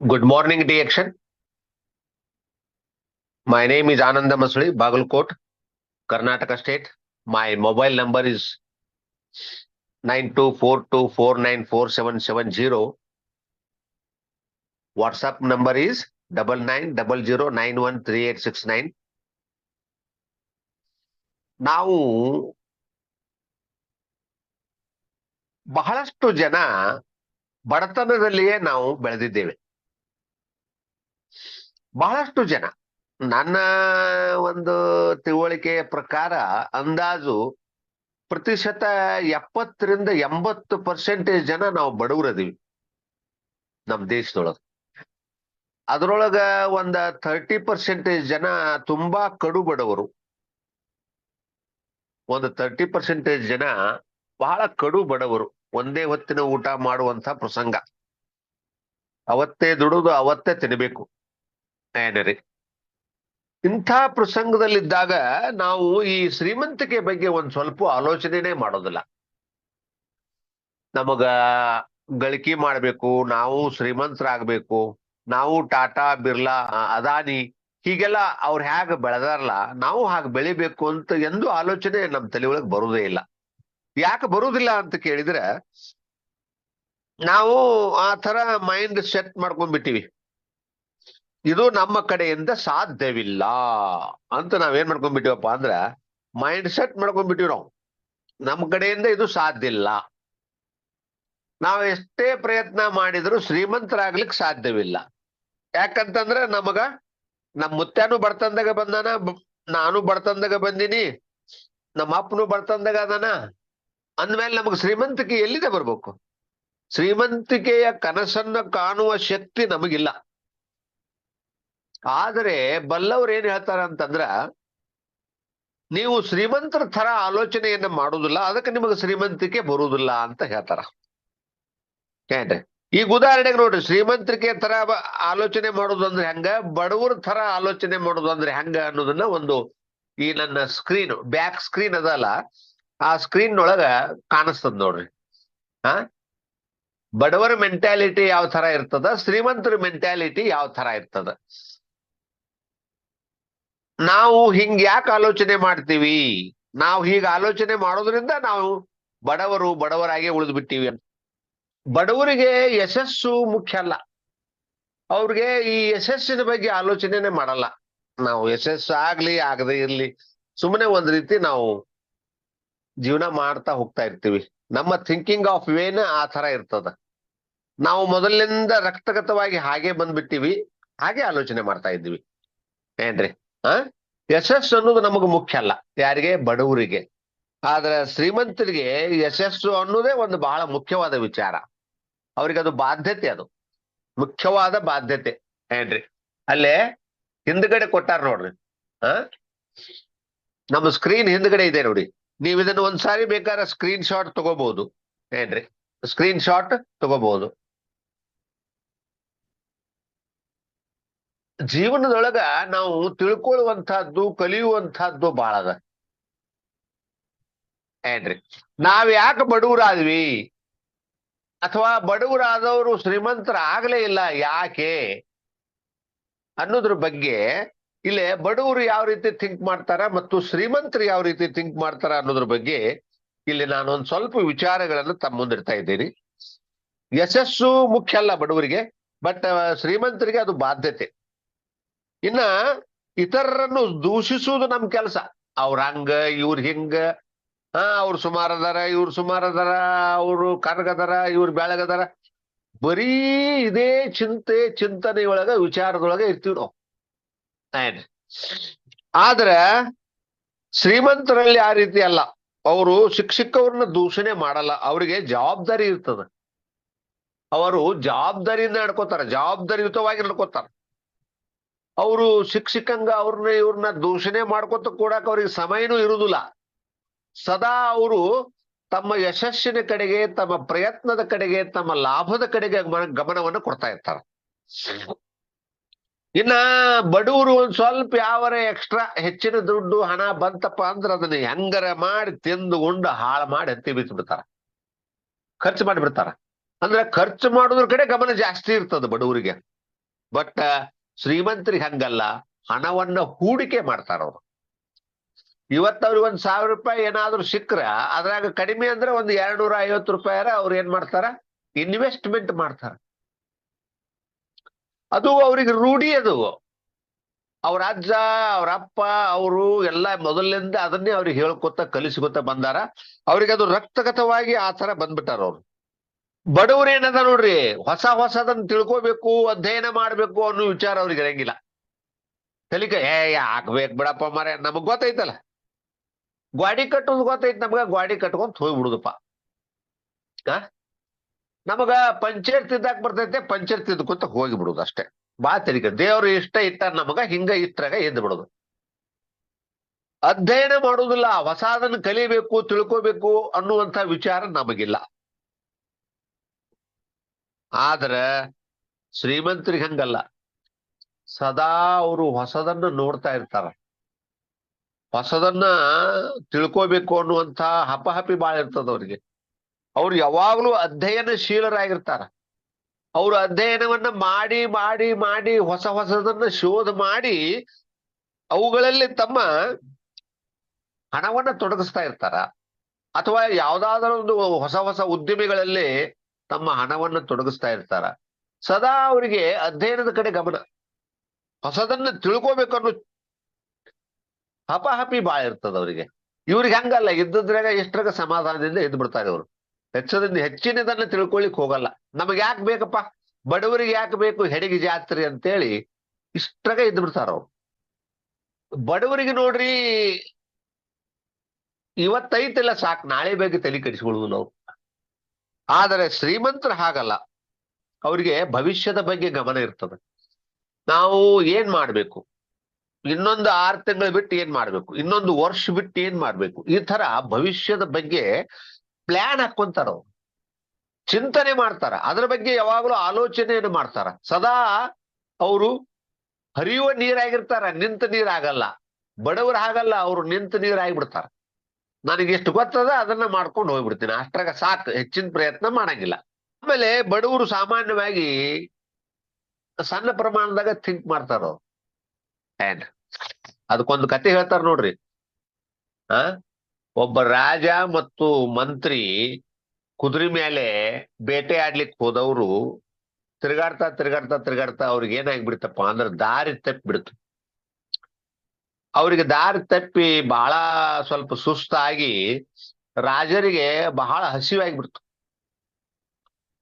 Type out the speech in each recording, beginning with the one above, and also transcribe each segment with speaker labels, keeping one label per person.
Speaker 1: Good morning, DXN. My name is Ananda Masuli, Bagalkot, Karnataka State. My mobile number is nine two four two four nine four seven seven zero. WhatsApp number is double nine double zero nine one three eight six nine. ನಾವು ಬಹಳಷ್ಟು ಜನ ಬಡತನದಲ್ಲಿಯೇ ನಾವು ಬೆಳೆದಿದ್ದೇವೆ ಬಹಳಷ್ಟು ಜನ. ನನ್ನ ಒಂದು ತಿಳುವಳಿಕೆಯ ಪ್ರಕಾರ ಅಂದಾಜು ಪ್ರತಿಶತ ಎಪ್ಪತ್ತರಿಂದ ಎಂಬತ್ತು ಪರ್ಸೆಂಟೇಜ್ ಜನ ನಾವು ಬಡವರದೀವಿ ನಮ್ಮ ದೇಶದೊಳಗ. ಅದ್ರೊಳಗ ಒಂದ ಥರ್ಟಿ ಪರ್ಸೆಂಟೇಜ್ ಜನ ತುಂಬಾ ಕಡು ಬಡವರು. ಒಂದು ತರ್ಟಿ ಪರ್ಸೆಂಟೇಜ್ ಜನ ಬಹಳ ಕಡು ಬಡವರು. ಒಂದೇ ಹೊತ್ತಿನ ಊಟ ಮಾಡುವಂತ ಪ್ರಸಂಗ. ಅವತ್ತೇ ದುಡುದು ಅವತ್ತೇ ತಿನ್ನಬೇಕು ಏನ್ರಿ ಇಂಥ ಪ್ರಸಂಗದಲ್ಲಿದ್ದಾಗ ನಾವು ಈ ಶ್ರೀಮಂತಿಕೆ ಬಗ್ಗೆ ಒಂದ್ ಸ್ವಲ್ಪ ಆಲೋಚನೆನೇ ಮಾಡೋದಿಲ್ಲ. ನಮಗ ಗಳಿಕೆ ಮಾಡಬೇಕು, ನಾವು ಶ್ರೀಮಂತರಾಗಬೇಕು, ನಾವು ಟಾಟಾ ಬಿರ್ಲಾ ಅದಾನಿ, ಹೀಗೆಲ್ಲ ಅವ್ರು ಹ್ಯಾಗ ಬೆಳೆದಾರಲ್ಲ ನಾವು ಹಾಗೆ ಬೆಳಿಬೇಕು ಅಂತ ಎಂದು ಆಲೋಚನೆ ನಮ್ಮ ತಲೆ ಒಳಗೆ ಬರುವುದೇ ಇಲ್ಲ. ಯಾಕೆ ಬರುವುದಿಲ್ಲ ಅಂತ ಕೇಳಿದ್ರೆ, ನಾವು ಆ ತರ ಮೈಂಡ್ ಸೆಟ್ ಮಾಡ್ಕೊಂಡ್ಬಿಟ್ಟಿವಿ. ಇದು ನಮ್ಮ ಕಡೆಯಿಂದ ಸಾಧ್ಯವಿಲ್ಲ ಅಂತ ನಾವೇನ್ ಮಾಡ್ಕೊಂಡ್ಬಿಟ್ಟಿವಪ್ಪ ಅಂದ್ರ ಮೈಂಡ್ ಸೆಟ್ ಮಾಡ್ಕೊಂಡ್ಬಿಟ್ಟಿವಿ ನಾವು. ನಮ್ಮ ಕಡೆಯಿಂದ ಇದು ಸಾಧ್ಯ ಇಲ್ಲ. ನಾವು ಎಷ್ಟೇ ಪ್ರಯತ್ನ ಮಾಡಿದ್ರು ಶ್ರೀಮಂತರಾಗ್ಲಿಕ್ಕೆ ಸಾಧ್ಯವಿಲ್ಲ. ಯಾಕಂತಂದ್ರೆ ನಮಗ ನಮ್ಮ ಮುತ್ಯಾನು ಬರ್ತಂದಾಗ ಬಂದಾನ ನಾನು ಬರ್ತಂದಾಗ ಬಂದೀನಿ, ನಮ್ಮ ಅಪ್ಪನು ಬರ್ತಂದಾಗ ಅದಾನ, ಅಂದ್ಮೇಲೆ ನಮಗ್ ಶ್ರೀಮಂತಿಕೆ ಎಲ್ಲಿದೆ ಬರ್ಬೇಕು? ಶ್ರೀಮಂತಿಕೆಯ ಕನಸನ್ನ ಕಾಣುವ ಶಕ್ತಿ ನಮಗಿಲ್ಲ. ಆದರೆ ಬಲ್ಲವ್ರು ಏನ್ ಹೇಳ್ತಾರ ಅಂತಂದ್ರ, ನೀವು ಶ್ರೀಮಂತರ ತರ ಆಲೋಚನೆಯನ್ನ ಮಾಡುದಿಲ್ಲ ಅದಕ್ಕೆ ನಿಮಗೆ ಶ್ರೀಮಂತಿಕೆ ಬರುವುದಿಲ್ಲ ಅಂತ ಹೇಳ್ತಾರ. ಏನ್ರಿ? ಈಗ ಉದಾಹರಣೆಗೆ ನೋಡ್ರಿ, ಶ್ರೀಮಂತಿಕೆ ತರ ಆಲೋಚನೆ ಮಾಡುದಂದ್ರೆ ಹೆಂಗ, ಬಡವರ ತರ ಆಲೋಚನೆ ಮಾಡುದಂದ್ರೆ ಹೆಂಗ ಅನ್ನೋದನ್ನ ಒಂದು ಈ ನನ್ನ ಸ್ಕ್ರೀನ್ ಬ್ಯಾಕ್ ಸ್ಕ್ರೀನ್ ಅದಲ್ಲ, ಆ ಸ್ಕ್ರೀನ್ ಒಳಗ ಕಾಣಿಸ್ತದ ನೋಡ್ರಿ. ಆ? ಬಡವರ ಮೆಂಟಾಲಿಟಿ ಯಾವ ತರ ಇರ್ತದ, ಶ್ರೀಮಂತರ ಮೆಂಟಾಲಿಟಿ ಯಾವ ತರ ಇರ್ತದ. ನಾವು ಹಿಂಗ್ ಯಾಕೆ ಆಲೋಚನೆ ಮಾಡ್ತೀವಿ? ನಾವು ಹೀಗೆ ಆಲೋಚನೆ ಮಾಡೋದ್ರಿಂದ ನಾವು ಬಡವರು ಬಡವರಾಗೆ ಉಳಿದು ಬಿಟ್ಟಿವಿ ಅಂತ. ಬಡವರಿಗೆ ಯಶಸ್ಸು ಮುಖ್ಯ ಅಲ್ಲ. ಅವ್ರಿಗೆ ಈ ಯಶಸ್ಸಿನ ಬಗ್ಗೆ ಆಲೋಚನೆನೆ ಮಾಡಲ್ಲ. ನಾವು ಯಶಸ್ಸು ಆಗ್ಲಿ ಆಗದೆ ಇರ್ಲಿ ಸುಮ್ಮನೆ ಒಂದ್ ರೀತಿ ನಾವು ಜೀವನ ಮಾಡ್ತಾ ಹೋಗ್ತಾ ಇರ್ತೀವಿ. ನಮ್ಮ ಥಿಂಕಿಂಗ್ ಆಫ್ ವೇನ ಆ ತರ ಇರ್ತದ. ನಾವು ಮೊದಲಿನಿಂದ ರಕ್ತಗತವಾಗಿ ಹಾಗೆ ಬಂದ್ಬಿಟ್ಟಿವಿ. ಹಾಗೆ ಆಲೋಚನೆ ಮಾಡ್ತಾ ಇದ್ದೀವಿ. ಏನ್ರಿ? ಆ? ಯಶಸ್ಸು ಅನ್ನೋದು ನಮಗ ಮುಖ್ಯ ಅಲ್ಲ. ಯಾರಿಗೆ? ಬಡವರಿಗೆ. ಆದ್ರೆ ಶ್ರೀಮಂತರಿಗೆ ಯಶಸ್ಸು ಅನ್ನೋದೇ ಒಂದು ಬಹಳ ಮುಖ್ಯವಾದ ವಿಚಾರ. ಅವ್ರಿಗೆ ಅದು ಬಾಧ್ಯತೆ ಅದು. ಮುಖ್ಯವಾದ ಬಾಧ್ಯತೆ. ಏನ್ರಿ? ಅಲ್ಲೇ ಹಿಂದ್ಗಡೆ ಕೊಟ್ಟಾರ ನೋಡ್ರಿ. ಆ? ನಮ್ಮ ಸ್ಕ್ರೀನ್ ಹಿಂದ್ಗಡೆ ಇದೆ ನೋಡಿ. ನೀವು ಇದನ್ನ ಒಂದ್ಸಾರಿ ಬೇಕಾದ್ರೆ ಸ್ಕ್ರೀನ್ ಶಾಟ್ ತಗೋಬಹುದು ಏನ್ರಿ? ಸ್ಕ್ರೀನ್ ಶಾಟ್ ತಗೋಬಹುದು ಜೀವನದೊಳಗ ನಾವು ತಿಳ್ಕೊಳ್ಳುವಂತಹದ್ದು ಕಲಿಯುವಂತಹದ್ದು ಬಹಳ ಅದ. ಏನ್ರಿ? ನಾವ್ ಯಾಕೆ ಬಡವರಾದ್ವಿ ಅಥವಾ ಬಡವರಾದವರು ಶ್ರೀಮಂತರ ಆಗ್ಲೇ ಇಲ್ಲ ಯಾಕೆ? ಅನ್ನೋದ್ರ ಬಗ್ಗೆ ಇಲ್ಲೇ ಬಡವರು ಯಾವ ರೀತಿ ಥಿಂಕ್ ಮಾಡ್ತಾರ ಮತ್ತು ಶ್ರೀಮಂತರು ಯಾವ ರೀತಿ ಥಿಂಕ್ ಮಾಡ್ತಾರ ಅನ್ನೋದ್ರ ಬಗ್ಗೆ ಇಲ್ಲಿ ನಾನು ಒಂದ್ ಸ್ವಲ್ಪ ವಿಚಾರಗಳನ್ನು ತಮ್ಮ ಮುಂದಿರ್ತಾ ಇದ್ದೀನಿ. ಯಶಸ್ಸು ಮುಖ್ಯ ಅಲ್ಲ ಬಡವರಿಗೆ, ಬಟ್ ಶ್ರೀಮಂತರಿಗೆ ಅದು ಬಾಧ್ಯತೆ. ಇನ್ನ ಇತರರನ್ನು ದೂಷಿಸುವುದು ನಮ್ ಕೆಲಸ. ಅವ್ರ ಹಂಗ, ಇವ್ರ ಹಿಂಗ, ಹಾ, ಅವ್ರು ಸುಮಾರ್ ಅದಾರ, ಇವ್ರು ಸುಮಾರ್ ಅದಾರ, ಅವ್ರು ಕರ್ಗದಾರ ಇವ್ರು ಬೆಳಗದಾರ ಬರೀ ಇದೇ ಚಿಂತೆ, ಚಿಂತನೆಯೊಳಗ, ವಿಚಾರದೊಳಗ ಇರ್ತೀವಿ ನಾವು. ಆದ್ರ ಶ್ರೀಮಂತರಲ್ಲಿ ಆ ರೀತಿ ಅಲ್ಲ. ಅವರು ಶಿಕ್ಷಕವ್ರನ್ನ ದೂಷಣೆ ಮಾಡಲ್ಲ. ಅವರಿಗೆ ಜವಾಬ್ದಾರಿ ಇರ್ತದ. ಅವರು ಜವಾಬ್ದಾರಿಯಿಂದ ನಡ್ಕೋತಾರ. ಜವಾಬ್ದಾರಿಯುತವಾಗಿ ನಡ್ಕೋತಾರ. ಅವರು ಶಿಕ್ಷಕಂಗ ಅವ್ರನ್ನ ಇವ್ರನ್ನ ದೂಷಣೆ ಮಾಡ್ಕೊತ ಕೂಡಕ್ ಅವ್ರಿಗೆ ಸಮಯನೂ ಇರುದಿಲ್ಲ. ಸದಾ ಅವರು ತಮ್ಮ ಯಶಸ್ಸಿನ ಕಡೆಗೆ, ತಮ್ಮ ಪ್ರಯತ್ನದ ಕಡೆಗೆ, ತಮ್ಮ ಲಾಭದ ಕಡೆಗೆ ಗಮನ- ಗಮನವನ್ನು ಕೊಡ್ತಾ ಇರ್ತಾರ. ಇನ್ನ ಬಡವರು ಒಂದ್ ಸ್ವಲ್ಪ ಯಾವರ ಎಕ್ಸ್ಟ್ರಾ ಹೆಚ್ಚಿನ ದುಡ್ಡು, ಹಣ ಬಂತಪ್ಪ ಅಂದ್ರ ಅದನ್ನ ಹೆಂಗರ ಮಾಡಿ ತಿಂದುಕೊಂಡು ಹಾಳು ಮಾಡಿ ಹತ್ತಿ ಬಿಡ್ತಾರ ಖರ್ಚು ಮಾಡಿಬಿಡ್ತಾರ. ಅಂದ್ರೆ ಖರ್ಚು ಮಾಡೋದ್ರ ಕಡೆ ಗಮನ ಜಾಸ್ತಿ ಇರ್ತದ ಬಡವರಿಗೆ. ಬಟ್ ಶ್ರೀಮಂತರಿಗೆ ಹಂಗಲ್ಲ ಹಣವನ್ನ ಹೂಡಿಕೆ ಮಾಡ್ತಾರ ಅವ್ರು. ಅವ್ರಿಗೆ ಒಂದ್ ಸಾವಿರ ರೂಪಾಯಿ ಏನಾದ್ರೂ ಸಿಕ್ಕ್ರ, ಅದ್ರಾಗ ಕಡಿಮೆ ಅಂದ್ರೆ ಒಂದ್ ಎರಡ್ ನೂರ ಐವತ್ತು ರೂಪಾಯಿ ಅವ್ರು ಏನ್ ಮಾಡ್ತಾರ? ಇನ್ವೆಸ್ಟ್ಮೆಂಟ್ ಮಾಡ್ತಾರ. ಅದು ಅವ್ರಿಗೆ ರೂಢಿ ಅದು. ಅವ್ರ ಅಜ್ಜ, ಅವ್ರ ಅಪ್ಪ, ಅವರು ಎಲ್ಲ ಮೊದಲಿಂದ ಅದನ್ನೇ ಅವ್ರಿಗೆ ಹೇಳ್ಕೊತ ಕಲಿಸ್ಕೊತ ಬಂದಾರ. ಅವ್ರಿಗೆ ಅದು ರಕ್ತಗತವಾಗಿ ಆ ತರ ಬಂದ್ಬಿಟ್ಟಾರ ಅವ್ರು. ಬಡವ್ರು ಏನದ ನೋಡ್ರಿ, ಹೊಸ ಹೊಸದನ್ನ ತಿಳ್ಕೊಬೇಕು, ಅಧ್ಯಯನ ಮಾಡ್ಬೇಕು ಅನ್ನೋ ವಿಚಾರ ಅವ್ರಿಗೆ ಇರಂಗಿಲ್ಲ. ಕಲಿಕ ಏ ಆಗ್ಬೇಕು ಬಿಡಪ್ಪ ಮಾರ ನಮಗ್ ಗೊತ್ತೈತಲ್ಲ. ಗ್ವಾಡಿ ಕಟ್ಟೋದು ಗೊತ್ತೈತ್ ನಮ್ಗ, ಗ್ವಾಡಿ ಕಟ್ಕೊಂತ ಹೋಗ್ಬಿಡುದಪ್ಪ. ಆ? ನಮಗ ಪಂಚರ್ ತಿದ್ದಾಕ್ ಬರ್ತೈತೆ ಪಂಚರ್ ತಿದ್ದಕೊಂತ ಹೋಗಿ ಬಿಡುದು ಅಷ್ಟೇ. ಬಾ ತಲಿಕ ದೇವ್ರ ಇಷ್ಟ ಇತ್ತ ನಮಗ, ಹಿಂಗ ಇಟ್ರಾಗ ಎದ್ದು ಬಿಡುದು. ಅಧ್ಯಯನ ಮಾಡೋದಿಲ್ಲ ಹೊಸಾದನ್ನ ಕಲಿಬೇಕು, ತಿಳ್ಕೋಬೇಕು ಅನ್ನುವಂತ ವಿಚಾರ ನಮಗಿಲ್ಲ. ಆದ್ರ ಶ್ರೀಮಂತರಿಗೆ ಹಂಗಲ್ಲ. ಸದಾ ಅವರು ಹೊಸದನ್ನ ನೋಡ್ತಾ ಇರ್ತಾರ. ಹೊಸದನ್ನ ತಿಳ್ಕೋಬೇಕು ಅನ್ನುವಂತ ಹಪಹಪಿ ಬಾಳ ಇರ್ತದ ಅವ್ರಿಗೆ. ಅವ್ರು ಯಾವಾಗ್ಲೂ ಅಧ್ಯಯನಶೀಲರಾಗಿರ್ತಾರ. ಅವ್ರು ಅಧ್ಯಯನವನ್ನ ಮಾಡಿ ಮಾಡಿ ಮಾಡಿ, ಹೊಸ ಹೊಸದನ್ನ ಶೋಧ ಮಾಡಿ ಅವುಗಳಲ್ಲಿ ತಮ್ಮ ಹಣವನ್ನ ತೊಡಗಿಸ್ತಾ ಇರ್ತಾರ. ಅಥವಾ ಯಾವ್ದಾದ್ರು ಒಂದು ಹೊಸ ಹೊಸ ಉದ್ಯಮಿಗಳಲ್ಲಿ ತಮ್ಮ ಹಣವನ್ನ ತೊಡಗಿಸ್ತಾ ಇರ್ತಾರ. ಸದಾ ಅವರಿಗೆ ಅಧ್ಯಯನದ ಕಡೆ ಗಮನ. ಹೊಸದನ್ನ ತಿಳ್ಕೊಬೇಕನ್ನೋ ಹಪಹಪಿ ಬಾಳ ಇರ್ತದ ಅವರಿಗೆ. ಇವ್ರಿಗೆ ಹಂಗಲ್ಲ, ಇದ್ದದ್ರಾಗ ಎಷ್ಟ್ರಾಗ ಸಮಾಧಾನದಿಂದ ಎದ್ದು ಬಿಡ್ತಾರೆ ಅವರು ಹೆಚ್ಚದಿಂದ ಹೆಚ್ಚಿನದನ್ನ ತಿಳ್ಕೊಳ್ಳಿಕ್ ಹೋಗಲ್ಲ. ನಮಗೆ ಯಾಕೆ ಬೇಕಪ್ಪ? ಬಡವರಿಗೆ ಯಾಕೆ ಬೇಕು? ಹೆಡಿಗೆ ಜಾತ್ರೆ ಅಂತೇಳಿ ಇಷ್ಟ್ರಾಗ ಎದ್ದು ಬಿಡ್ತಾರ ಅವ್ರು. ಬಡವರಿಗೆ ನೋಡ್ರಿ, ಇವತ್ತೈತಿಲ್ಲ ಸಾಕು, ನಾಳೆ ಬೇಗ ತಲೆ ಕಡಿಸ್ಕೊಳ್ಳುದು ನಾವು. ಆದರೆ ಶ್ರೀಮಂತರ ಹಾಗಲ್ಲ. ಅವರಿಗೆ ಭವಿಷ್ಯದ ಬಗ್ಗೆ ಗಮನ ಇರ್ತದೆ. ನಾವು ಏನ್ ಮಾಡ್ಬೇಕು? ಇನ್ನೊಂದು ಆರು ತಿಂಗಳು ಬಿಟ್ಟು ಏನ್ ಮಾಡ್ಬೇಕು? ಇನ್ನೊಂದು ವರ್ಷ ಬಿಟ್ಟು ಏನ್ ಮಾಡ್ಬೇಕು? ಈ ತರ ಭವಿಷ್ಯದ ಬಗ್ಗೆ ಪ್ಲಾನ್ ಹಾಕೊಂತಾರ ಚಿಂತನೆ ಮಾಡ್ತಾರ. ಅದ್ರ ಬಗ್ಗೆ ಯಾವಾಗಲೂ ಆಲೋಚನೆಯನ್ನು ಮಾಡ್ತಾರ. ಸದಾ ಅವರು ಹರಿಯುವ ನೀರಾಗಿರ್ತಾರ, ನಿಂತ ನೀರಾಗಲ್ಲ. ಬಡವರು ಹಾಗಲ್ಲ, ಅವರು ನಿಂತ ನೀರಾಗಿಬಿಡ್ತಾರ. ನನಗೆ ಎಷ್ಟು ಗೊತ್ತದ ಅದನ್ನ ಮಾಡ್ಕೊಂಡು ಹೋಗ್ಬಿಡ್ತೀನಿ. ಅಷ್ಟ್ರಾಗ ಸಾಕು, ಹೆಚ್ಚಿನ ಪ್ರಯತ್ನ ಮಾಡಂಗಿಲ್ಲ. ಆಮೇಲೆ ಬಡವರು ಸಾಮಾನ್ಯವಾಗಿ ಸಣ್ಣ ಪ್ರಮಾಣದಾಗ ಥಿಂಕ್ ಮಾಡ್ತಾರ ಏನ್? ಅದಕ್ಕೊಂದು ಕತೆ ಹೇಳ್ತಾರ ನೋಡ್ರಿ. ಆ? ಒಬ್ಬ ರಾಜ ಮತ್ತು ಮಂತ್ರಿ ಕುದುರೆ ಮೇಲೆ ಬೇಟೆ ಆಡ್ಲಿಕ್ಕೆ ಹೋದವರು ತಿರುಗಾಡ್ತಾ ತಿರುಗಾಡ್ತಾ ತಿರುಗಾಡ್ತಾ ಅವ್ರಿಗೆ ಏನಾಗ್ಬಿಡ್ತಪ್ಪ ಅಂದ್ರೆ ದಾರಿ ತಪ್ಪಿ ಬಿಡ್ತು ಅವರಿಗೆ ದಾರಿ ತಪ್ಪಿ ಬಹಳ ಸ್ವಲ್ಪ ಸುಸ್ತಾಗಿ ರಾಜರಿಗೆ ಬಹಳ ಹಸಿವಾಗ್ಬಿಡ್ತು.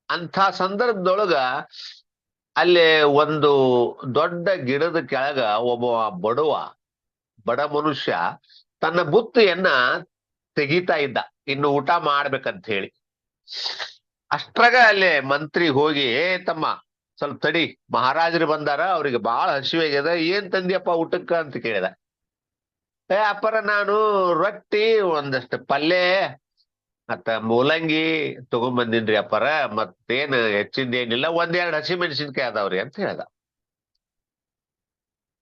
Speaker 1: ಅಂಥ ಸಂದರ್ಭದೊಳಗ ಅಲ್ಲಿ ಒಂದು ದೊಡ್ಡ ಗಿಡದ ಕೆಳಗ ಒಬ್ಬ ಬಡವ, ಬಡ ಮನುಷ್ಯ ತನ್ನ ಬುತ್ತಿಯನ್ನ ತೆಗಿತಾ ಇದ್ದ. ಇನ್ನು ಊಟ ಮಾಡ್ಬೇಕಂತ ಹೇಳಿ. ಅಷ್ಟ್ರಾಗ ಅಲ್ಲಿ ಮಂತ್ರಿ ಹೋಗಿ, ಏ ತಮ್ಮ, ಸ್ವಲ್ಪ ತಡಿ, ಮಹಾರಾಜರು ಬಂದಾರ, ಅವ್ರಿಗೆ ಬಹಳ ಹಸಿವಾಗ್ಯದ, ಏನ್ ತಂದಿಯಪ್ಪ ಊಟಕ್ಕ? ಅಂತ ಕೇಳಿದ. ಏ, ಅಪ್ಪರ ನಾನು ರೊಟ್ಟಿ ಒಂದಷ್ಟು ಪಲ್ಯ, ಮತ್ತ ಮೂಲಂಗಿ ತಗೊಂಬಂದಿನ್ರಿ ಅಪ್ಪರ, ಮತ್ತೇನ್ ಹೆಚ್ಚಿಂದೇನಿಲ್ಲ, ಒಂದೆರಡು ಹಸಿ ಮೆಣಸಿನ್ಕಾಯಿ ಅದಾವ್ರಿ ಅಂತ ಹೇಳ್ದ.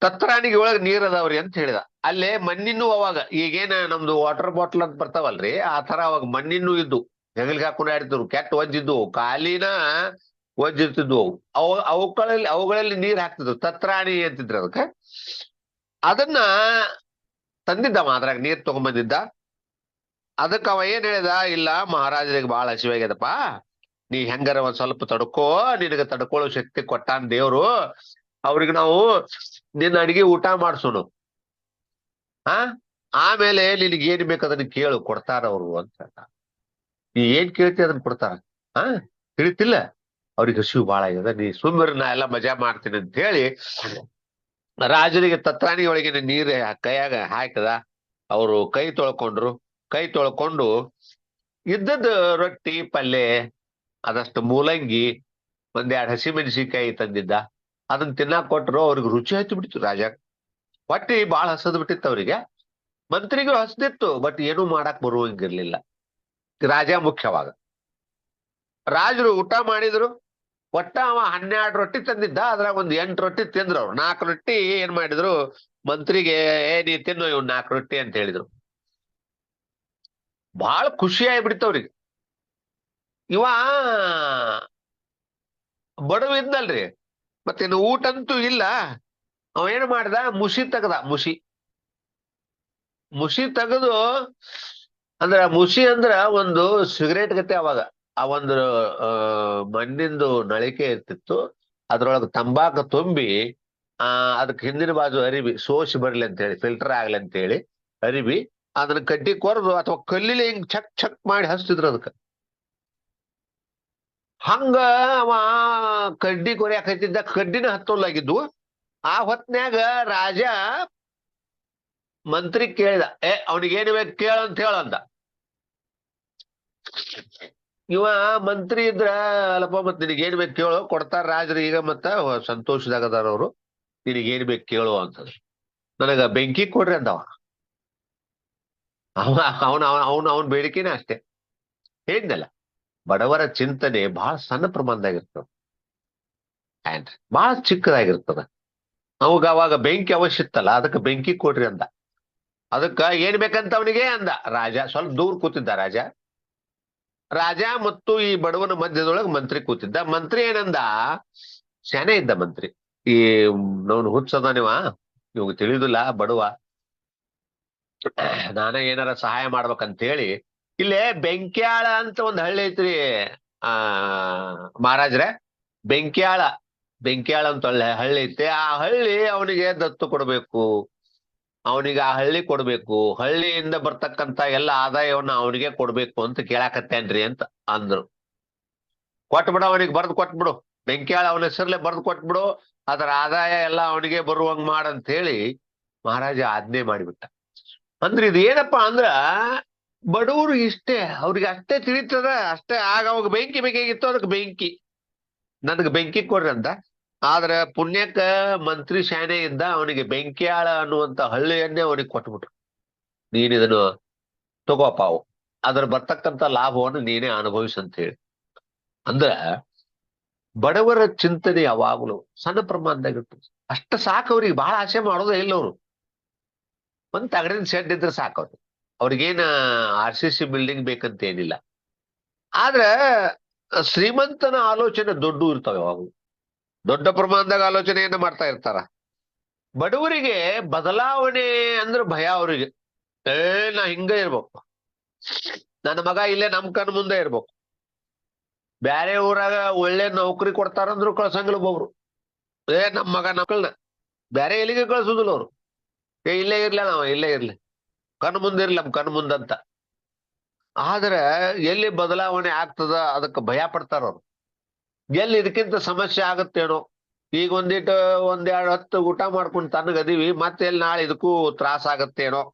Speaker 1: ತತ್ರಾಣಿಗೆ ಒಳಗ್ ನೀರ್ ಅದಾವ್ರಿ ಅಂತ ಹೇಳಿದ. ಅಲ್ಲೇ ಮಣ್ಣಿನೂ ಅವಾಗ, ಈಗೇನ ನಮ್ದು ವಾಟರ್ ಬಾಟಲ್ ಅಂತ ಬರ್ತಾವಲ್ರಿ, ಆ ತರ ಅವಾಗ ಮಣ್ಣಿನೂ ಇದ್ದು, ಹೆಗಲ್ಗೆ ಹಾಕೊಂಡು ಆಡ್ತಿದ್ರು ಕೆಟ್ಟ ಒಜ್ಜಿದ್ವು ಕಾಲಿನ ಒಜ್ಜಿರ್ತಿದ್ವು, ಅವು ಅವು ಅವುಗಳಲ್ಲಿ ಅವುಗಳಲ್ಲಿ ನೀರ್ ಹಾಕ್ತಿದ್ವು ತತ್ರಾಣಿ ಅಂತಿದ್ರು ಅದಕ್ಕೆ. ಅದನ್ನ ತಂದಿದ್ದವ ಅದ್ರಾಗ ನೀರ್ ತಗೊಂಬಂದಿದ್ದ ಅದಕ್ಕೆ ಅವ ಏನ್ ಹೇಳಿದ, ಇಲ್ಲ ಮಹಾರಾಜರಿಗೆ ಬಹಳ ಹಸಿವಾಗ್ಯದಪ್ಪ ನೀ ಹೆಂಗಾರ ಒಂದ್ ಸ್ವಲ್ಪ ತಡ್ಕೋ, ನಿನಗ ತಡ್ಕೊಳ್ಳೋ ಶಕ್ತಿ ಕೊಟ್ಟಾನ್ ದೇವ್ರು. ಅವ್ರಿಗೆ ನಾವು ನಿನ್ನ ಅಡಿಗೆ ಊಟ ಮಾಡ್ಸೋನು ಆ? ಆಮೇಲೆ ನಿನಗೆ ಏನ್ ಬೇಕು ಅದನ್ನ ಕೇಳು, ಕೊಡ್ತಾರ ಅವ್ರು ಅಂತ. ನೀ ಏನ್ ಕೇಳ್ತಿ ಅದನ್ನ ಕೊಡ್ತಾರ ಆ? ತಿಳಿತಿಲ್ಲ. ಅವ್ರಿಗೆ ಹಸಿವು ಬಾಳ ಆಗ್ಯದ. ನೀ ಸುಮ್ಮನೆ ನಾ ಎಲ್ಲ ಮಜಾ ಮಾಡ್ತೀನಿ ಅಂತ ಹೇಳಿ ರಾಜನಿಗೆ ತತ್ರಾಣಿ ಒಳಗಿನ ನೀರ್ ಕೈಯಾಗ ಹಾಕದ. ಅವರು ಕೈ ತೊಳ್ಕೊಂಡ್ರು. ಕೈ ತೊಳ್ಕೊಂಡು ಇದ್ದದ ರೊಟ್ಟಿ, ಪಲ್ಯ, ಅದಷ್ಟು ಮೂಲಂಗಿ, ಒಂದೆರಡು ಹಸಿಮೆಣಸಿನ್ಕಾಯಿ ತಂದಿದ್ದ. ಅದನ್ನ ತಿನ್ನಾಕ್ ಕೊಟ್ರು. ಅವ್ರಿಗೆ ರುಚಿ ಹಚ್ಚಿ ಬಿಡ್ತು ರಾಜ. ಹೊಟ್ಟಿ ಬಾಳ ಹಸದ್ ಬಿಟ್ಟಿತ್ತು ಅವ್ರಿಗೆ. ಮಂತ್ರಿಗೂ ಹಸ್ದಿತ್ತು, ಬಟ್ ಏನೂ ಮಾಡಕ್ ಬರುವಂಗಿರ್ಲಿಲ್ಲ. ರಾಜ ಮುಖ್ಯವಾಗ. ರಾಜರು ಊಟ ಮಾಡಿದ್ರು. ಒಟ್ಟ ಅವ ಹನ್ನೆರಡು ರೊಟ್ಟಿ ತಂದಿದ್ದ, ಅದ್ರಾಗ ಒಂದ್ ಎಂಟು ರೊಟ್ಟಿ ತಿಂದ್ರು ಅವ್ರು. ನಾಲ್ಕು ರೊಟ್ಟಿ ಏನ್ ಮಾಡಿದ್ರು, ಮಂತ್ರಿಗೆ, ಏ, ನೀ ತಿನ್ನು ಇವ್ ನಾಲ್ಕು ರೊಟ್ಟಿ ಅಂತ ಹೇಳಿದ್ರು. ಬಹಳ ಖುಷಿ ಆಗ್ಬಿಡ್ತು ಅವ್ರಿಗೆ. ಇವ ಬಡವ ಇದ್ನಲ್ರಿ, ಮತ್ತೇನು ಊಟ ಅಂತೂ ಇಲ್ಲ. ಅವ ಏನ್ ಮಾಡ್ದ ಮುಸಿ ತೆಗ್ದ ಮುಸಿ ಮುಸಿ ತೆಗೆದು, ಅಂದ್ರ ಮುಸಿ ಅಂದ್ರ ಒಂದು ಸಿಗರೇಟ್ ಗತೆ ಅವಾಗ. ಆ ಒಂದು ಮಣ್ಣಿಂದು ನಳಿಕೆ ಇರ್ತಿತ್ತು. ಅದ್ರೊಳಗೆ ತಂಬಾಕು ತುಂಬಿ, ಆ ಅದಕ್ಕೆ ಹಿಂದಿನ ಬಾಜು ಅರಿವಿ, ಸೋಸಿ ಬರ್ಲಿ ಅಂತ ಹೇಳಿ ಫಿಲ್ಟರ್ ಆಗ್ಲಿ ಅಂತ ಹೇಳಿ ಅರಿವಿ, ಅದನ್ನ ಕಡ್ಡಿ ಕೊರದು ಅಥವಾ ಕಲ್ಲಿಲಿ ಹಿಂಗ್ ಚಕ್ ಚಕ್ ಮಾಡಿ ಹಚ್ತಿದ್ರು ಅದಕ್ಕ. ಹಂಗ ಅವ ಕಡ್ಡಿ ಕೊರಿಯಾಕ ಹತ್ತಿದ್ದ ಕಡ್ಡಿನ ಹತ್ತೋಲಾಗಿದ್ವು ಆ ಹೊತ್ನ್ಯಾಗ ರಾಜ ಮಂತ್ರಿ ಕೇಳಿದ, ಏ, ಅವನಿಗೇನು ಬೇಕು ಕೇಳ ಅಂತ ಹೇಳಂದ ಇವ ಮಂತ್ರಿ ಇದ್ರ ಅಲ್ಲಪ್ಪ ಮತ್ ಏನ್ ಬೇಕು ಕೇಳು. ಕೊಡ್ತಾರ ರಾಜರು ಈಗ ಮತ್ತ ಸಂತೋಷದಾಗ ಅದಾರ ನಿನಗೆ ಏನ್ ಬೇಕು ಕೇಳು ಅಂತಂದ್ರು. ನನಗ ಬೆಂಕಿ ಕೊಡ್ರಿ ಅಂದವ. ಅವ, ಅವನ ಅವನ ಅವನ ಬೇಡಿಕೆನೇ ಅಷ್ಟೇ. ಹೇಳಿದ್ನಲ್ಲ, ಬಡವರ ಚಿಂತನೆ ಬಹಳ ಸಣ್ಣ ಪ್ರಮಾಣದಾಗಿರ್ತದ. ಆ್ಯಂಡ್ ಬಹಳ ಚಿಕ್ಕದಾಗಿರ್ತದ. ಅವಾಗ ಅವಾಗ ಬೆಂಕಿ ಅವಶ್ಯ ಇತ್ತಲ್ಲ, ಅದಕ್ಕೆ ಬೆಂಕಿ ಕೊಡ್ರಿ ಅಂದ. ಅದಕ್ಕ ಏನ್ ಬೇಕಂತ ಅವನಿಗೆ ಅಂದ. ರಾಜ, ಸ್ವಲ್ಪ ದೂರ ಕೂತಿದ್ದ ರಾಜ. ರಾಜ ಮತ್ತು ಈ ಬಡವನ ಮಧ್ಯದೊಳಗೆ ಮಂತ್ರಿ ಕೂತಿದ್ದ. ಮಂತ್ರಿ ಏನಂದ? ಶಾನೆ ಇದ್ದ ಮಂತ್ರಿ. ಈ ನವನು ನೀವ ಇವಾಗ ತಿಳಿದಿಲ್ಲ, ಬಡವ. ನಾನ ಏನಾರ ಸಹಾಯ ಮಾಡ್ಬೇಕಂತ ಹೇಳಿ ಇಲ್ಲೇ ಬೆಂಕ್ಯಾಳ ಅಂತ ಒಂದ್ ಹಳ್ಳಿ ಐತ್ರಿ, ಆ, ಮಹಾರಾಜ್ರೆ. ಬೆಂಕ್ಯಾಳ. ಬೆಂಕ್ಯಾಳ ಅಂತ ಹಳ್ಳಿ ಐತೆ. ಆ ಹಳ್ಳಿ ಅವನಿಗೆ ದತ್ತು ಕೊಡ್ಬೇಕು. ಅವನಿಗೆ ಆ ಹಳ್ಳಿ ಕೊಡ್ಬೇಕು. ಹಳ್ಳಿಯಿಂದ ಬರ್ತಕ್ಕಂತ ಎಲ್ಲ ಆದಾಯವನ್ನ ಅವನಿಗೆ ಕೊಡ್ಬೇಕು ಅಂತ ಕೇಳಾಕತ್ತೇನ್ರಿ ಅಂತ ಅಂದ್ರು. ಕೊಟ್ಬಿಡ ಅವನಿಗೆ, ಬರ್ದ್ ಕೊಟ್ಬಿಡು ಬೆಂಕಿಯಾಳ ಅವನ ಹೆಸರಲ್ಲೇ ಬರ್ದ್ ಕೊಟ್ಬಿಡು ಅದರ ಆದಾಯ ಎಲ್ಲ ಅವನಿಗೆ ಬರುವಂಗ್ ಮಾಡಂತ ಹೇಳಿ ಮಹಾರಾಜ ಆಜ್ಞೆ ಮಾಡಿಬಿಟ್ಟ. ಅಂದ್ರೆ ಇದು ಏನಪ್ಪಾ ಅಂದ್ರ ಬಡವರು ಇಷ್ಟೇ, ಅವ್ರಿಗೆ ಅಷ್ಟೇ ತಿಳಿತದ, ಅಷ್ಟೇ ಆಗ ಅವಾಗ ಬೆಂಕಿ ಬೇಕಾಗಿತ್ತು, ಅದಕ್ಕೆ ಬೆಂಕಿ. ನನಗೆ ಬೆಂಕಿ ಕೊಡ್ರಿ ಅಂತ. ಆದ್ರ ಪುಣ್ಯಕ್ಕ ಮಂತ್ರಿ ಸೇನೆಯಿಂದ ಅವನಿಗೆ ಬೆಂಕಿಯಾಳ ಅನ್ನುವಂತ ಹಳ್ಳಿಯನ್ನೇ ಅವನಿಗೆ ಕೊಟ್ಬಿಟ್ರು. ನೀನ್ ಇದನ್ನು ತಗೋಪಾವು ಅದ್ರ ಬರ್ತಕ್ಕಂತ ಲಾಭವನ್ನು ನೀನೇ ಅನುಭವಿಸಂತ ಹೇಳಿ. ಅಂದ್ರ ಬಡವರ ಚಿಂತನೆ ಯಾವಾಗಲೂ ಸಣ್ಣ ಪ್ರಮಾಣದಾಗ ಇರ್ತದೆ. ಅಷ್ಟ ಸಾಕು ಅವ್ರಿಗೆ. ಬಹಳ ಆಸೆ ಮಾಡೋದೇ ಇಲ್ಲ ಅವರು. ಒಂದ್ ತಗಡಿನ ಶೆಡ್ ಇದ್ರೆ ಸಾಕು ಅವ್ರಿಗೆ ಅವ್ರಿಗೇನ ಆರ್ ಸಿ ಸಿ ಬಿಲ್ಡಿಂಗ್ ಬೇಕಂತ ಏನಿಲ್ಲ ಆದ್ರ ಶ್ರೀಮಂತನ ಆಲೋಚನೆ ದೊಡ್ಡ ಇರ್ತಾವ ಯಾವಾಗಲೂ. ದೊಡ್ಡ ಪ್ರಮಾಣದಾಗ ಆಲೋಚನೆಯನ್ನ ಮಾಡ್ತಾ ಇರ್ತಾರ. ಬಡವರಿಗೆ ಬದಲಾವಣೆ ಅಂದ್ರೆ ಭಯ ಅವರಿಗೆ. ಏ, ನಾ ಹಿಂಗ ಇರ್ಬೇಕು. ನನ್ನ ಮಗ ಇಲ್ಲೇ ನಮ್ ಕಣ್ ಮುಂದೆ ಇರ್ಬೇಕು. ಬ್ಯಾರೆ ಊರಾಗ ಒಳ್ಳೆ ನೌಕರಿ ಕೊಡ್ತಾರಂದ್ರು ಕಳ್ಸಂಗಿಲ್ಲ ಏ, ನಮ್ ಮಗ ನಕ್ಕಳನ್ನ ಬ್ಯಾರೆ ಎಲ್ಲಿಗೆ ಕಳ್ಸುದಿಲ್ಲ ಅವ್ರು. ಏ, ಇಲ್ಲೇ ಇರ್ಲ ನಾವ ಇಲ್ಲೇ ಇರ್ಲಿ. ಕಣ್ ಮುಂದೆ ಇರ್ಲಿ ನಮ್ ಕಣ್ ಮುಂದಂತ ಆದ್ರ ಎಲ್ಲಿ ಬದಲಾವಣೆ ಆಗ್ತದ ಅದಕ್ಕೆ ಭಯ ಪಡ್ತಾರ ಅವ್ರು. ಎಲ್ಲಿ ಇದಕ್ಕಿಂತ ಸಮಸ್ಯೆ ಆಗತ್ತೇನೋ? ಈಗ ಒಂದಿಟ್ಟು ಒಂದೆರಡು ಹತ್ತು ಊಟ ಮಾಡ್ಕೊಂಡು ತನ್ನಗದೀವಿ ಮತ್ತೆ ಎಲ್ಲಿ ನಾಳೆ ಇದಕ್ಕೂ ತ್ರಾಸ ಆಗತ್ತೇನೋ?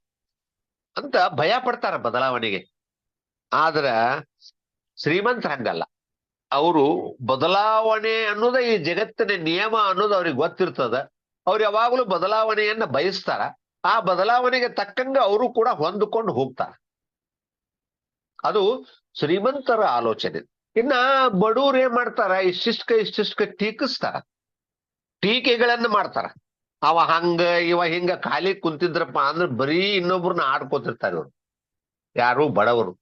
Speaker 1: ಅಂತ ಭಯ ಪಡ್ತಾರ ಬದಲಾವಣೆಗೆ. ಆದ್ರ ಶ್ರೀಮಂತರ ಹಂಗಲ್ಲ. ಅವರು ಬದಲಾವಣೆ ಅನ್ನೋದ ಈ ಜಗತ್ತಿನ ನಿಯಮ ಅನ್ನೋದು ಅವ್ರಿಗೆ ಗೊತ್ತಿರ್ತದ. ಅವ್ರು ಯಾವಾಗಲೂ ಬದಲಾವಣೆಯನ್ನ ಬಯಸ್ತಾರ. ಆ ಬದಲಾವಣೆಗೆ ತಕ್ಕಂಗ ಅವರು ಕೂಡ ಹೊಂದ್ಕೊಂಡು ಹೋಗ್ತಾರ. ಅದು ಶ್ರೀಮಂತರ ಆಲೋಚನೆ. ಇನ್ನ ಬಡವ್ರು ಏನ್ ಮಾಡ್ತಾರ? ಇಷ್ಟಿಷ್ಟ ಇಷ್ಟಿಷ್ಟ ಟೀಕಿಸ್ತಾರ. ಟೀಕೆಗಳನ್ನ ಮಾಡ್ತಾರ. ಅವ ಹಂಗ, ಇವ ಹಿಂಗ ಖಾಲಿ ಕುಂತಿದ್ರಪ್ಪ ಅಂದ್ರೆ ಬರೀ ಇನ್ನೊಬ್ರನ್ನ ಆಡ್ಕೋತಿರ್ತಾರ ಇವ್ರು. ಯಾರು ಬಡವರು.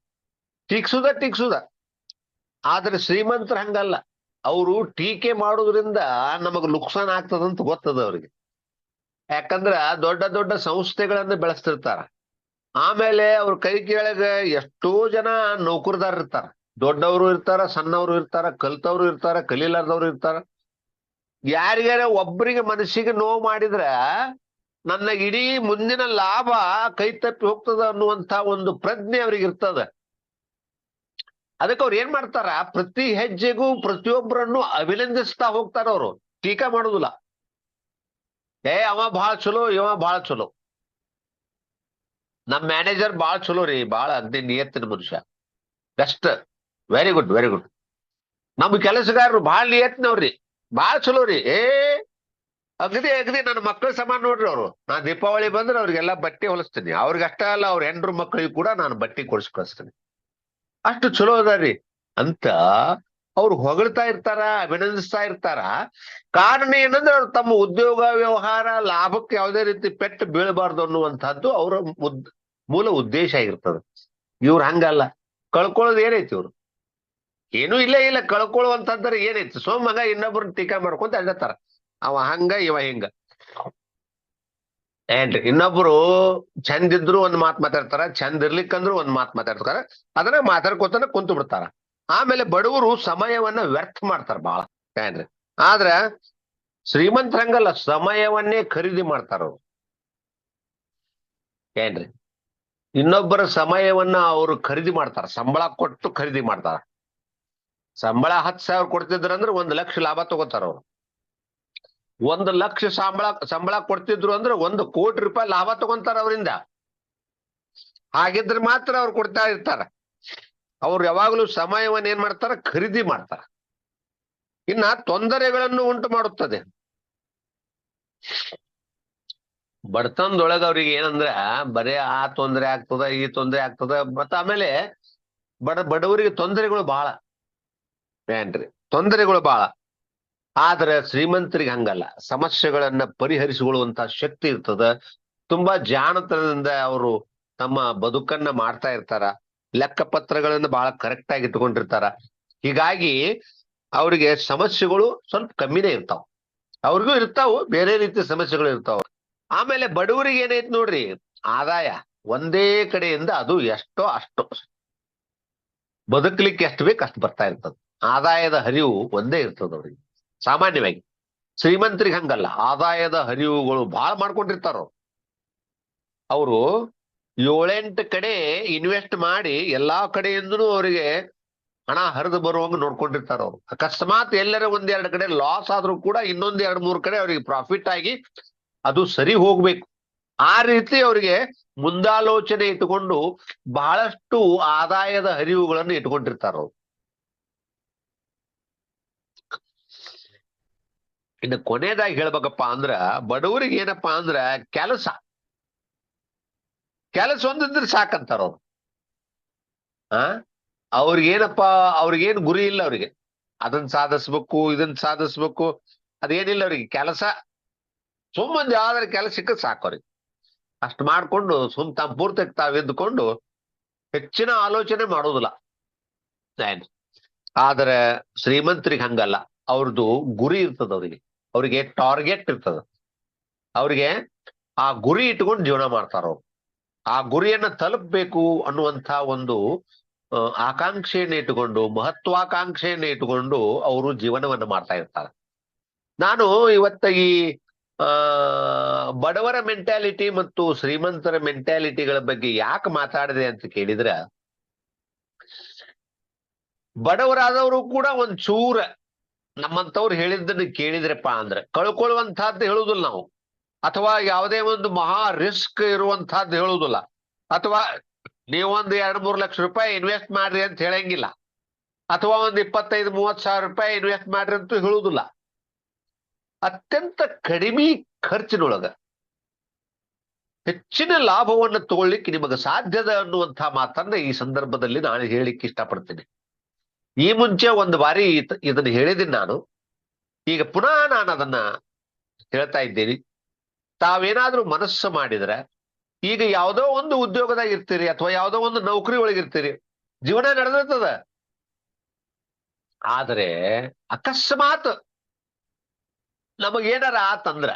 Speaker 1: ಟೀಕ್ಸುದ ಟೀಕ್ಸುದ. ಆದ್ರೆ ಶ್ರೀಮಂತರ ಹಂಗಲ್ಲ. ಅವರು ಟೀಕೆ ಮಾಡೋದ್ರಿಂದ ನಮಗ್ ನುಕ್ಸಾನ್ ಆಗ್ತದಂತ ಗೊತ್ತದ ಅವ್ರಿಗೆ. ಯಾಕಂದ್ರ ದೊಡ್ಡ ದೊಡ್ಡ ಸಂಸ್ಥೆಗಳನ್ನ ಬೆಳೆಸ್ತಿರ್ತಾರ. ಆಮೇಲೆ ಅವ್ರ ಕೈ ಕೆಳಗ ಎಷ್ಟೋ ಜನ ನೌಕರದಾರ ಇರ್ತಾರ. ದೊಡ್ಡವರು ಇರ್ತಾರ, ಸಣ್ಣವರು ಇರ್ತಾರ, ಕಲ್ತವ್ರು ಇರ್ತಾರ, ಕಲೀಲಾರ್ದವ್ರು ಇರ್ತಾರ. ಯಾರಿಗಾರ ಒಬ್ಬರಿಗೆ ಮನಸ್ಸಿಗೆ ನೋವು ಮಾಡಿದ್ರ ನನ್ನ ಇಡೀ ಮುಂದಿನ ಲಾಭ ಕೈ ತಪ್ಪಿ ಹೋಗ್ತದ ಅನ್ನುವಂತ ಒಂದು ಪ್ರಜ್ಞೆ ಅವ್ರಿಗೆ ಇರ್ತದ. ಅದಕ್ಕೆ ಅವ್ರು ಏನ್ ಮಾಡ್ತಾರ? ಪ್ರತಿ ಹೆಜ್ಜೆಗೂ ಪ್ರತಿಯೊಬ್ಬರನ್ನು ಅಭಿನಂದಿಸ್ತಾ ಹೋಗ್ತಾರ ಅವರು. ಟೀಕಾ ಮಾಡುದಿಲ್ಲ. ಏ, ಅವ ಬಹಳ ಚಲೋ, ಇವ ಬಹಳ ಚಲೋ. ನಮ್ ಮ್ಯಾನೇಜರ್ ಬಾಳ ಚಲೋ ರೀ ಬಾಳ ಅಗ್ನಿ ನಿಯತ್ತಿನ ಮನುಷ್ಯ. Best. Very good very good ನಮ್ಮ ಕೆಲಸಗಾರರು ಭಾಳ ನಿಯತ್ನವ್ರಿ ಬಾಳ ಚಲೋ ರೀ ಏ, ಅಗದಿ ಅಗದಿ, ನನ್ನ ಮಕ್ಕಳ ಸಮಾನ ನೋಡ್ರಿ ಅವ್ರು. ನಾ ದೀಪಾವಳಿ ಬಂದ್ರೆ ಅವ್ರಿಗೆಲ್ಲ ಬಟ್ಟೆ ಹೊಲಿಸ್ತೀನಿ. ಅವ್ರಿಗೆ ಅಷ್ಟ ಅಲ್ಲ, ಅವ್ರ ಹೆಂಡ್ರು ಮಕ್ಕಳಿಗೆ ಕೂಡ ನಾನು ಬಟ್ಟೆ ಕೊಡ್ಸಿ ಕಳಿಸ್ತೀನಿ ಅಷ್ಟು ಚಲೋ ಅದಾರಿ ಅಂತ ಅವ್ರು ಹೊಗಳ್ತಾ ಇರ್ತಾರ, ಅಭಿನಂದಿಸ್ತಾ ಇರ್ತಾರ. ಕಾರಣ ಏನಂದ್ರೆ ಅವ್ರು ತಮ್ಮ ಉದ್ಯೋಗ ವ್ಯವಹಾರ ಲಾಭಕ್ಕೆ ಯಾವುದೇ ರೀತಿ ಪೆಟ್ಟು ಬೀಳಬಾರ್ದು ಅನ್ನುವಂಥದ್ದು ಅವರ ಮೂಲ ಉದ್ದೇಶ ಆಗಿರ್ತದ. ಇವ್ರು ಹಂಗಲ್ಲ. ಕಳ್ಕೊಳ್ಳೋದು ಏನೈತಿ ಇವ್ರು? ಏನೂ ಇಲ್ಲ ಇಲ್ಲ ಕಳ್ಕೊಳ್ಳುವಂತಂದ್ರೆ ಏನೈತಿ ಸೋ ಮಗ ಇನ್ನೊಬ್ರನ್ನ ಟೀಕಾ ಮಾಡ್ಕೊಂತ ಅಡ್ಡತಾರ ಅವ ಹಂಗ, ಇವ ಹಿಂಗ. ಏನ್ರಿ, ಇನ್ನೊಬ್ರು ಚಂದ ಇದ್ರು ಒಂದ್ ಮಾತ್ ಮಾತಾಡ್ತಾರ, ಚಂದ ಇರ್ಲಿಕ್ಕಂದ್ರು ಒಂದ್ ಮಾತ್ ಮಾತಾಡ್ತಾರ. ಅದನ್ನ ಮಾತಾಡ್ಕೊತಾನ ಕುಂತು ಬಿಡ್ತಾರ. ಆಮೇಲೆ ಬಡವರು ಸಮಯವನ್ನ ವ್ಯರ್ಥ ಮಾಡ್ತಾರ ಬಾಳ, ಏನ್ರಿ? ಆದ್ರ ಶ್ರೀಮಂತರಂಗಲ್ಲ ಸಮಯವನ್ನೇ ಖರೀದಿ ಮಾಡ್ತಾರ ಅವ್ರು. ಏನ್ರಿ? ಇನ್ನೊಬ್ಬರ ಸಮಯವನ್ನ ಅವರು ಖರೀದಿ ಮಾಡ್ತಾರ, ಸಂಬಳ ಕೊಟ್ಟು ಖರೀದಿ ಮಾಡ್ತಾರ. ಸಂಬಳ ಹತ್ತು ಸಾವಿರ ಕೊಡ್ತಿದ್ರಂದ್ರೆ ಒಂದ್ ಲಕ್ಷ ಲಾಭ ತಗೋತಾರ ಅವ್ರು. ಒಂದ್ ಲಕ್ಷ ಸಂಬಳ ಸಂಬಳ ಕೊಡ್ತಿದ್ರು ಅಂದ್ರೆ ಒಂದು ಕೋಟಿ ರೂಪಾಯಿ ಲಾಭ ತಗೊಂತಾರ ಅವರಿಂದ. ಹಾಗಿದ್ರೆ ಮಾತ್ರ ಅವ್ರು ಕೊಡ್ತಾ ಇರ್ತಾರ. ಅವ್ರು ಯಾವಾಗಲೂ ಸಮಯವನ್ನ ಏನ್ ಮಾಡ್ತಾರ? ಖರೀದಿ ಮಾಡ್ತಾರ. ಇನ್ನ ತೊಂದರೆಗಳನ್ನು ಉಂಟು ಮಾಡುತ್ತದೆ. ಬಡತನದೊಳಗ ಅವ್ರಿಗೆ ಏನಂದ್ರ, ಬರೇ ಆ ತೊಂದರೆ ಆಗ್ತದ, ಈ ತೊಂದರೆ ಆಗ್ತದ, ಮತ್ತ ಆಮೇಲೆ ಬಡ, ಬಡವರಿಗೆ ತೊಂದರೆಗಳು ಬಹಳ ಏನ್ರಿ ತೊಂದರೆಗಳು ಬಹಳ ಆದ್ರೆ ಶ್ರೀಮಂತರಿಗೆ ಹಂಗಲ್ಲ. ಸಮಸ್ಯೆಗಳನ್ನ ಪರಿಹರಿಸಿಕೊಳ್ಳುವಂತ ಶಕ್ತಿ ಇರ್ತದ. ತುಂಬಾ ಜಾಣತನದಿಂದ ಅವರು ತಮ್ಮ ಬದುಕನ್ನ ಮಾಡ್ತಾ ಇರ್ತಾರ. ಲೆಕ್ಕ ಪತ್ರಗಳನ್ನ ಬಹಳ ಕರೆಕ್ಟ್ ಆಗಿ ಇಟ್ಕೊಂಡಿರ್ತಾರ ಹೀಗಾಗಿ ಅವರಿಗೆ ಸಮಸ್ಯೆಗಳು ಸ್ವಲ್ಪ ಕಮ್ಮಿನೇ ಇರ್ತಾವ. ಅವ್ರಿಗೂ ಇರ್ತಾವು, ಬೇರೆ ರೀತಿಯ ಸಮಸ್ಯೆಗಳು ಇರ್ತಾವ. ಆಮೇಲೆ ಬಡವರಿಗೆ ಏನೈತ್ ನೋಡ್ರಿ, ಆದಾಯ ಒಂದೇ ಕಡೆಯಿಂದ ಅದು ಎಷ್ಟೋ ಅಷ್ಟೋ. ಬದುಕಲಿಕ್ಕೆ ಎಷ್ಟು ಬೇಕು ಅಷ್ಟು ಬರ್ತಾ ಇರ್ತದ. ಆದಾಯದ ಹರಿವು ಒಂದೇ ಇರ್ತದ ಅವ್ರಿಗೆ. ಸಾಮಾನ್ಯವಾಗಿ ಶ್ರೀಮಂತರಿಗೆ ಹಂಗಲ್ಲ. ಆದಾಯದ ಹರಿವುಗಳು ಬಹಳ ಮಾಡ್ಕೊಂಡಿರ್ತಾರ ಅವರು. ಏಳೆಂಟು ಕಡೆ ಇನ್ವೆಸ್ಟ್ ಮಾಡಿ ಎಲ್ಲಾ ಕಡೆಯಿಂದನೂ ಅವರಿಗೆ ಹಣ ಹರಿದು ಬರುವಂಗ ನೋಡ್ಕೊಂಡಿರ್ತಾರ ಅವ್ರು. ಅಕಸ್ಮಾತ್ ಎಲ್ಲರ ಒಂದೆರಡು ಕಡೆ ಲಾಸ್ ಆದ್ರೂ ಕೂಡ ಇನ್ನೊಂದ್ ಎರಡ್ ಮೂರ್ ಕಡೆ ಅವ್ರಿಗೆ ಪ್ರಾಫಿಟ್ ಆಗಿ ಅದು ಸರಿ ಹೋಗ್ಬೇಕು. ಆ ರೀತಿ ಅವರಿಗೆ ಮುಂದಾಲೋಚನೆ ಇಟ್ಟುಕೊಂಡು ಬಹಳಷ್ಟು ಆದಾಯದ ಹರಿವುಗಳನ್ನು ಇಟ್ಕೊಂಡಿರ್ತಾರ ಅವ್ರು. ಇನ್ನು ಕೊನೆಯದಾಗಿ ಹೇಳ್ಬೇಕಪ್ಪ ಅಂದ್ರ ಬಡವರಿಗೆ ಏನಪ್ಪಾ ಅಂದ್ರ ಕೆಲಸ. ಕೆಲಸ ಒಂದಿದ್ರೆ ಸಾಕಂತಾರ ಅವ್ರು. ಆ? ಅವ್ರಿಗೇನಪ್ಪಾ ಅವ್ರಿಗೇನ್ ಗುರಿ ಇಲ್ಲ ಅವ್ರಿಗೆ. ಅದನ್ನ ಸಾಧಿಸ್ಬೇಕು ಇದನ್ನ ಸಾಧಿಸ್ಬೇಕು, ಅದೇನಿಲ್ಲ ಅವ್ರಿಗೆ. ಕೆಲಸ ಸುಮ್ಮನೆ ಯಾವ್ದಾರ ಕೆಲಸ ಸಿಕ್ಕ ಸಾಕು ಅವ್ರಿಗೆ. ಅಷ್ಟು ಮಾಡ್ಕೊಂಡು ಸುಮ್ ತಮ್ಮ ಪೂರ್ತಿ ತಾವೆದ್ದುಕೊಂಡು ಹೆಚ್ಚಿನ ಆಲೋಚನೆ ಮಾಡೋದಿಲ್ಲ. ಆದ್ರೆ ಶ್ರೀಮಂತರಿಗೆ ಹಂಗಲ್ಲ. ಅವ್ರದ್ದು ಗುರಿ ಇರ್ತದ ಅವ್ರಿಗೆ. ಅವ್ರಿಗೆ ಟಾರ್ಗೆಟ್ ಇರ್ತದ. ಅವ್ರಿಗೆ ಆ ಗುರಿ ಇಟ್ಕೊಂಡು ಜೀವನ ಮಾಡ್ತಾರ. ಅವ್ರು ಆ ಗುರಿಯನ್ನ ತಲುಪಬೇಕು ಅನ್ನುವಂತ ಒಂದು ಆಕಾಂಕ್ಷೆಯನ್ನು ಇಟ್ಟುಕೊಂಡು ಮಹತ್ವಾಕಾಂಕ್ಷೆಯನ್ನ ಇಟ್ಟುಕೊಂಡು ಅವರು ಜೀವನವನ್ನ ಮಾಡ್ತಾ ಇರ್ತಾರೆ. ನಾನು ಇವತ್ತ ಈ ಬಡವರ ಮೆಂಟ್ಯಾಲಿಟಿ ಮತ್ತು ಶ್ರೀಮಂತರ ಮೆಂಟ್ಯಾಲಿಟಿಗಳ ಬಗ್ಗೆ ಯಾಕೆ ಮಾತಾಡಿದೆ ಅಂತ ಕೇಳಿದ್ರ, ಬಡವರಾದವರು ಕೂಡ ಒಂದ್ ಚೂರ ನಮ್ಮಂತವ್ರು ಹೇಳಿದ್ದನ್ನ ಕೇಳಿದ್ರಪ್ಪ ಅಂದ್ರೆ ಕಳ್ಕೊಳ್ಳುವಂತಹದ್ದು ಹೇಳುದಿಲ್ಲ ನಾವು. ಅಥವಾ ಯಾವುದೇ ಒಂದು ಮಹಾ ರಿಸ್ಕ್ ಇರುವಂತಹದ್ದು ಹೇಳುದಿಲ್ಲ ಅಥವಾ ನೀವೊಂದು ಎರಡ್ ಮೂರ್ ಲಕ್ಷ ರೂಪಾಯಿ ಇನ್ವೆಸ್ಟ್ ಮಾಡ್ರಿ ಅಂತ ಹೇಳಂಗಿಲ್ಲ. ಅಥವಾ ಒಂದ್ ಇಪ್ಪತ್ತೈದು ಮೂವತ್ ಸಾವಿರ ರೂಪಾಯಿ ಇನ್ವೆಸ್ಟ್ ಮಾಡ್ರಿ ಅಂತೂ ಹೇಳುದಿಲ್ಲ ಅತ್ಯಂತ ಕಡಿಮೆ ಖರ್ಚಿನೊಳಗ ಹೆಚ್ಚಿನ ಲಾಭವನ್ನು ತಗೊಳ್ಳಿಕ್ಕೆ ನಿಮಗೆ ಸಾಧ್ಯದ ಅನ್ನುವಂತಹ ಮಾತನ್ನ ಈ ಸಂದರ್ಭದಲ್ಲಿ ನಾನು ಹೇಳಿಕ್ಕೆ ಇಷ್ಟಪಡ್ತೀನಿ. ಈ ಮುಂಚೆ ಒಂದು ಬಾರಿ ಇದನ್ನು ಹೇಳಿದ್ದೀನಿ ನಾನು. ಈಗ ಪುನಃ ನಾನು ಅದನ್ನ ಹೇಳ್ತಾ ಇದ್ದೀನಿ. ತಾವೇನಾದ್ರೂ ಮನಸ್ಸು ಮಾಡಿದ್ರೆ, ಈಗ ಯಾವುದೋ ಒಂದು ಉದ್ಯೋಗದಾಗ ಇರ್ತೀರಿ ಅಥವಾ ಯಾವುದೋ ಒಂದು ನೌಕರಿ ಒಳಗಿರ್ತೀರಿ ಜೀವನ ನಡೆದಿರ್ತದ. ಆದರೆ ಅಕಸ್ಮಾತ್ ನಮಗೇನಾರ ಆತಂದ್ರ,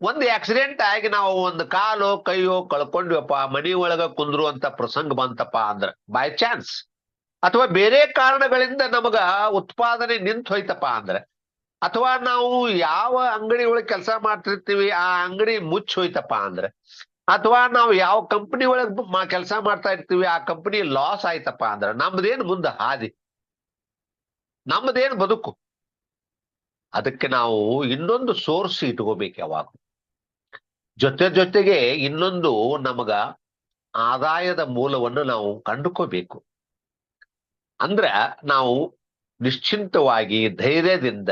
Speaker 1: ಒಂದು ಆಕ್ಸಿಡೆಂಟ್ ಆಗಿ ನಾವು ಒಂದು ಕಾಲು ಕೈಯೋ ಕಳ್ಕೊಂಡ್ವಪ್ಪ ಮನಿ ಒಳಗ ಕುಂದ್ರುವಂತ ಪ್ರಸಂಗ ಬಂತಪ್ಪ ಅಂದ್ರ ಬೈ ಚಾನ್ಸ್ ಅಥವಾ ಬೇರೆ ಕಾರಣಗಳಿಂದ ನಮಗ ಉತ್ಪಾದನೆ ನಿಂತು ಹೋಯ್ತಪ್ಪ ಅಂದ್ರೆ, ಅಥವಾ ನಾವು ಯಾವ ಅಂಗಡಿ ಒಳಗೆ ಕೆಲಸ ಮಾಡ್ತಿರ್ತೀವಿ, ಆ ಅಂಗಡಿ ಮುಚ್ಚಿ ಹೋಯ್ತಪ್ಪ ಅಂದ್ರೆ, ಅಥವಾ ನಾವು ಯಾವ ಕಂಪನಿ ಒಳಗ್ ಕೆಲಸ ಮಾಡ್ತಾ ಇರ್ತೀವಿ, ಆ ಕಂಪನಿ ಲಾಸ್ ಆಯ್ತಪ್ಪ ಅಂದ್ರೆ, ನಮ್ದೇನ್ ಮುಂದೆ ಹಾದಿ? ನಮ್ದೇನ್ ಬದುಕು? ಅದಕ್ಕೆ ನಾವು ಇನ್ನೊಂದು ಸೋರ್ಸ್ ಇಟ್ಕೋಬೇಕು ಯಾವಾಗ ಜೊತೆ ಜೊತೆಗೆ ಇನ್ನೊಂದು ನಮಗ ಆದಾಯದ ಮೂಲವನ್ನು ನಾವು ಕಂಡುಕೋಬೇಕು. ಅಂದ್ರ ನಾವು ನಿಶ್ಚಿಂತವಾಗಿ ಧೈರ್ಯದಿಂದ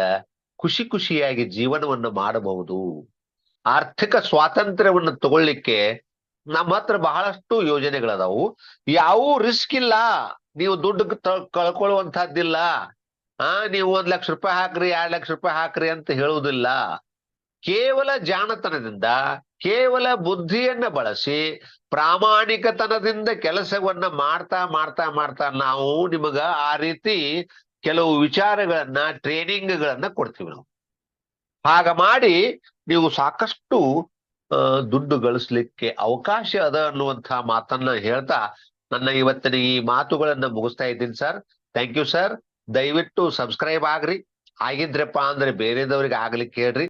Speaker 1: ಖುಷಿ ಖುಷಿಯಾಗಿ ಜೀವನವನ್ನು ಮಾಡಬಹುದು. ಆರ್ಥಿಕ ಸ್ವಾತಂತ್ರ್ಯವನ್ನು ತಗೊಳ್ಳಿಕ್ಕೆ ನಮ್ಮ ಹತ್ರ ಬಹಳಷ್ಟು ಯೋಜನೆಗಳದಾವು. ಯಾವೂ ರಿಸ್ಕ್ ಇಲ್ಲ. ನೀವು ದುಡ್ಡು ಕಳ್ಕೊಳ್ಳುವಂತಹದ್ದಿಲ್ಲ. ಆ, ನೀವು ಒಂದ್ ಲಕ್ಷ ರೂಪಾಯಿ ಹಾಕ್ರಿ, ಎರಡ್ ಲಕ್ಷ ರೂಪಾಯಿ ಹಾಕ್ರಿ ಅಂತ ಹೇಳುವುದಿಲ್ಲ. ಕೇವಲ ಜಾಣತನದಿಂದ, ಕೇವಲ ಬುದ್ಧಿಯನ್ನ ಬಳಸಿ, ಪ್ರಾಮಾಣಿಕತನದಿಂದ ಕೆಲಸವನ್ನ ಮಾಡ್ತಾ ಮಾಡ್ತಾ ಮಾಡ್ತಾ ನಾವು ನಿಮಗ ಆ ರೀತಿ ಕೆಲವು ವಿಚಾರಗಳನ್ನ, ಟ್ರೈನಿಂಗ್ಗಳನ್ನ ಕೊಡ್ತೀವಿ ನಾವು. ಹಾಗ ಮಾಡಿ ನೀವು ಸಾಕಷ್ಟು ದುಡ್ಡು ಗಳಿಸ್ಲಿಕ್ಕೆ ಅವಕಾಶ ಅದ ಅನ್ನುವಂತಹ ಮಾತನ್ನ ಹೇಳ್ತಾ ನನ್ನ ಇವತ್ತಿನ ಈ ಮಾತುಗಳನ್ನ ಮುಗಿಸ್ತಾ ಇದ್ದೀನಿ ಸರ್. Thank you sir. ದಯವಿಟ್ಟು ಸಬ್ಸ್ಕ್ರೈಬ್ ಆಗ್ರಿ. ಆಗಿದ್ರಪ್ಪ ಅಂದ್ರೆ ಬೇರೆದವ್ರಿಗೆ ಆಗ್ಲಿಕ್ಕೆ ಹೇಳ್ರಿ